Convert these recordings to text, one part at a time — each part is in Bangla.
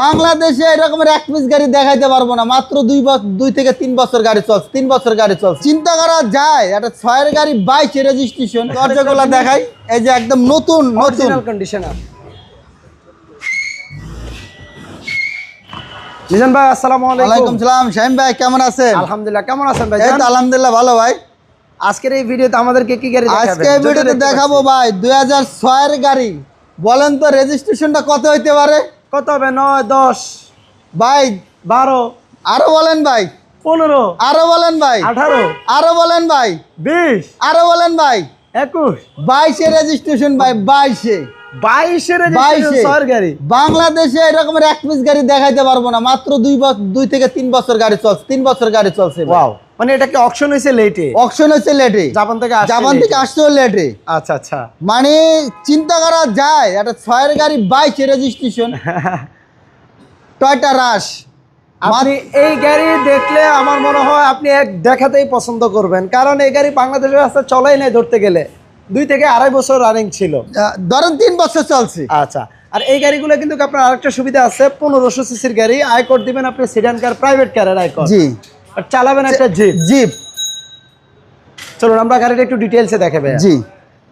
বাংলাদেশে এরকমের এক পিস গাড়ি দেখাইতে পারব না। মাত্র দুই বছর দুই থেকে তিন বছর গাড়ি চলছে তিন বছর গাড়ি চলছে। চিন্তা করা যায় একটা ছয়ের গাড়ি বাইশে রেজিস্ট্রেশন দরজাগুলো দেখাই। এই যে একদম নতুন নতুন। কন্ডিশনার মিজান ভাই আসসালামু আলাইকুম। সালাম। শাহিম ভাই কেমন আছেন? আলহামদুলিল্লাহ কেমন আছেন ভাই? এই তো আলহামদুলিল্লাহ ভালো ভাই। আজকের এই ভিডিওতে আমাদেরকে কি গাড়ি দেখাবেন? আজকে এই ভিডিওতে দেখাবো ভাই দুই হাজার ছয়ের গাড়ি। বলেন তো রেজিস্ট্রেশনটা কত হইতে পারে? কত হবে? নয় দশ ভাই বারো আরও বলেন ভাই। পনেরো আরও বলেন ভাই। আঠারো আরও বলেন ভাই। বিশ আরও বলেন ভাই। একুশ বাইশে রেজিস্ট্রেশন ভাই বাইশে। বাইশের বাইশে। বাংলাদেশে এরকমের এক পিস গাড়ি দেখাইতে পারব না। মাত্র দুই বছর দুই থেকে তিন বছর গাড়ি চলছে। তিন বছর গাড়ি চলছে ওয়াও মানে এটা কি অকশন হয়েছে লেটে অকশন হচ্ছে লেটে জাপান থেকে আসছে জাপান থেকে এ। আসছেও লেটে আচ্ছা আচ্ছা। মানে চিন্তা করা যায় একটা ছয়ের গাড়ি বাইশে রেজিস্ট্রেশন টয়টা রাশ আপনি এই গাড়ি দেখলে আমার মনে হয় আপনি এক দেখাতেই পছন্দ করবেন। কারণ এই গাড়ি বাংলাদেশের রাস্তা চলাই নাই ধরতে গেলে। দুই থেকে আড়াই বছর রানিং ছিল। ধরেন তিন বছর চলছে। আচ্ছা আর এই গাড়িগুলো কিন্তু আপনার আরেকটা সুবিধা আছে পনেরোশো সিসির গাড়ি আয়কর দিবেন আপনি সিডান কার প্রাইভেট কারের আয়কর জি। আর চালাবেন একটা জিপ। জিপ। চলুন আমরা গাড়িটা একটু ডিটেলসে দেখাবে জি।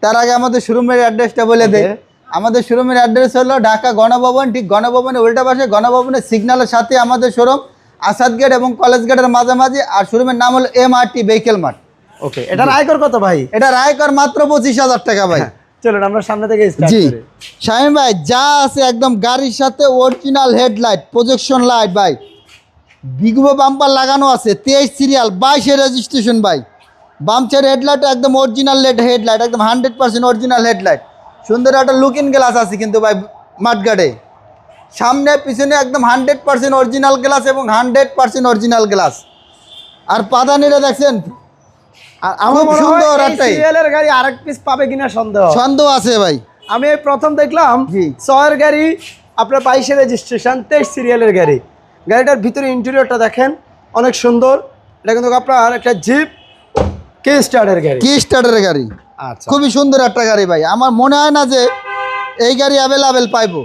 তার আগে আমাদের শোরুমের অ্যাড্রেসটা বলে দেয় আমাদের শোরুমের অ্যাড্রেস হলো ঢাকা গণভবন ঠিক গণভবনের উল্টা পাশে গণভবনের সিগন্যালের সাথে আমাদের শোরুম আসাদ গেট এবং কলেজ গেটের মাঝামাঝি আর শোরুমের নাম হলো M R T vehicle mart okay এটার আয়কর কত ভাই? এটা রায়কর মাত্র পঁচিশ হাজার টাকা ভাই। চলুন আমরা সামনে থেকে জি। শাহিম ভাই যা আছে একদম গাড়ির সাথে অরিজিনাল হেডলাইট প্রজেকশন লাইট ভাই। বিগবো বাম্পার লাগানো আছে তেইশ সিরিয়াল বাইশে রেজিস্ট্রেশন ভাই। বামচের হেডলাইট একদম অরিজিনাল লেট হেডলাইট একদম হান্ড্রেড পার্সেন্ট অরিজিনাল হেডলাইট সুন্দর একটা লুকিং গ্লাস আছে কিন্তু ভাই মাঠগাড়ে সামনে পিছনে একদম হান্ড্রেড পার্সেন্ট অরিজিনাল গ্লাস এবং হান্ড্রেড পার্সেন্ট অরিজিনাল গ্লাস আর পাদানিটা দেখছেন সুন্দর সিরিয়ালের গাড়ি আরেক পিস পাবে কিনা সন্দেহ। আছে ভাই। আমি প্রথম দেখলাম। ছয়ের গাড়ি আপনার বাইশে রেজিস্ট্রেশন তেইশ সিরিয়ালের গাড়ি। গাড়িটার ভিতরে ইন্টেরিয়রটা দেখেন অনেক সুন্দর। এটা কিন্তু আপনার একটা জিপ কে স্টার্টের গাড়ি। কে স্টার্টের গাড়ি। আচ্ছা। খুবই সুন্দর একটা গাড়ি ভাই। আমার মনে হয় না যে এই গাড়ি অ্যাভেলেবেল পাইবো।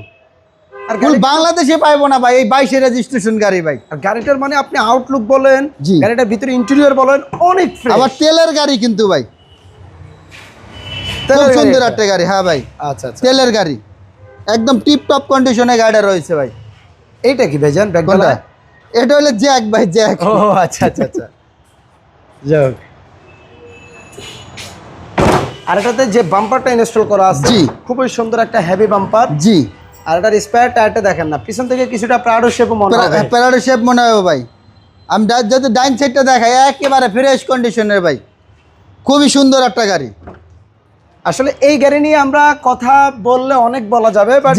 আর বাংলাদেশে পাইবো না ভাই এই বাইশে রেজিস্ট্রেশন গাড়ি ভাই। আর গাড়িটার মানে আপনি আউটলুক বলেন। গাড়িটার ভিতরে ইন্টেরিয়র বলেন অনেক আবার তেলের গাড়ি কিন্তু ভাই। সুন্দর একটা গাড়ি হ্যাঁ ভাই। আচ্ছা আচ্ছা। তেলের গাড়ি। একদম টিপ টপ কন্ডিশনে গাড়িটা রয়েছে ভাই। এইটা কি ভাইজান ব্যাগডালা এটা হলো জ্যাক ভাই জ্যাক। ও আচ্ছা আচ্ছা আচ্ছা। যাক। আর এটাতে যে বাম্পারটা ইনস্টল করা আছে জি। খুবই সুন্দর একটা হেভি বাম্পার জি। আর এটার স্পেয়ার টায়ারটা দেখেন না পিছন থেকে কিছুটা প্রাডো শেপও মনে হবে। প্যারাডো শেপ মনে হবে ভাই। আমি যদি ডাইন সাইডটা দেখাই একেবারে ফ্রেশ কন্ডিশনের ভাই। খুবই সুন্দর একটা গাড়ি। আসলে এই গাড়ি নিয়ে আমরা কথা বললে অনেক বলা যাবে বাট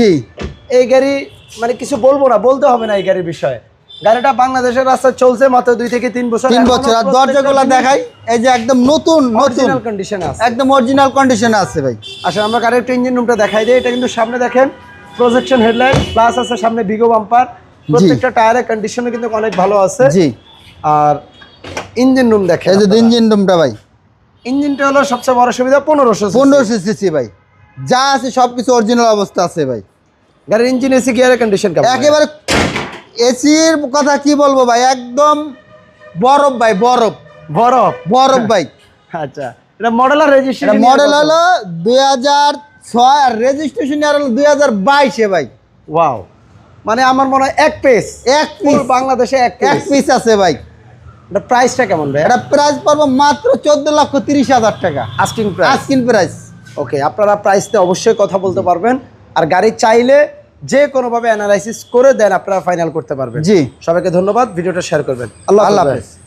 এই গাড়ি মানে কিছু বলব না বলতে হবে না এই গাড়ির বিষয়ে। গাড়িটা বাংলাদেশের রাস্তা চলছে মাত্র দুই থেকে তিন বছর। তিন বছর। আর দরজাগুলো দেখাই এই যে একদম নতুন নতুন। কন্ডিশন আছে। একদম অরিজিনাল কন্ডিশনে আছে ভাই। আসলে আমরা গাড়ির একটু ইঞ্জিন রুমটা দেখাই দিই। এটা কিন্তু সামনে দেখেন প্রজেকশন হেডলাইট প্লাস আছে সামনে বিগো বাম্পার প্রত্যেকটা টায়ারের কন্ডিশনও কিন্তু অনেক ভালো আছে। জি। আর ইঞ্জিন রুম দেখেন এই যে ইঞ্জিন রুমটা ভাই। ইঞ্জিনটা হলো সবচেয়ে বড় সুবিধা পনেরোশো পনেরোশো সিসি ভাই। যা আছে সব কিছু অরিজিনাল অবস্থা আছে ভাই। গাড়ির ইঞ্জিন এসি গিয়ারের কন্ডিশন কেমন? একেবারে এসির কথা কি বলব ভাই? একদম বরফ ভাই বরফ। বরফ? বরফ ভাই। আচ্ছা এটা মডেল আর রেজিস্ট্রেশন মডেল হলো দুই হাজার ছয় আর রেজিস্ট্রেশন ইয়ার হলো ভাই। ওয়াও মানে আমার মনে হয় এক পেস এক পিস বাংলাদেশে এক এক পিস পিস আছে ভাই। এটা প্রাইসটা কেমন ভাই? এটা প্রাইস পড়ব মাত্র চোদ্দ লক্ষ তিরিশ হাজার টাকা। আস্কিং প্রাইস প্রাইস ওকে আপনারা প্রাইসতে অবশ্যই কথা বলতে পারবেন। আর গাড়ি চাইলে যে কোনোভাবে অ্যানালাইসিস করে দেন আপনারা ফাইনাল করতে পারবেন। জি। সবাইকে ধন্যবাদ ভিডিওটা শেয়ার করবেন। আল্লাহ আল্লাহ হাফেজ। হাফেজ।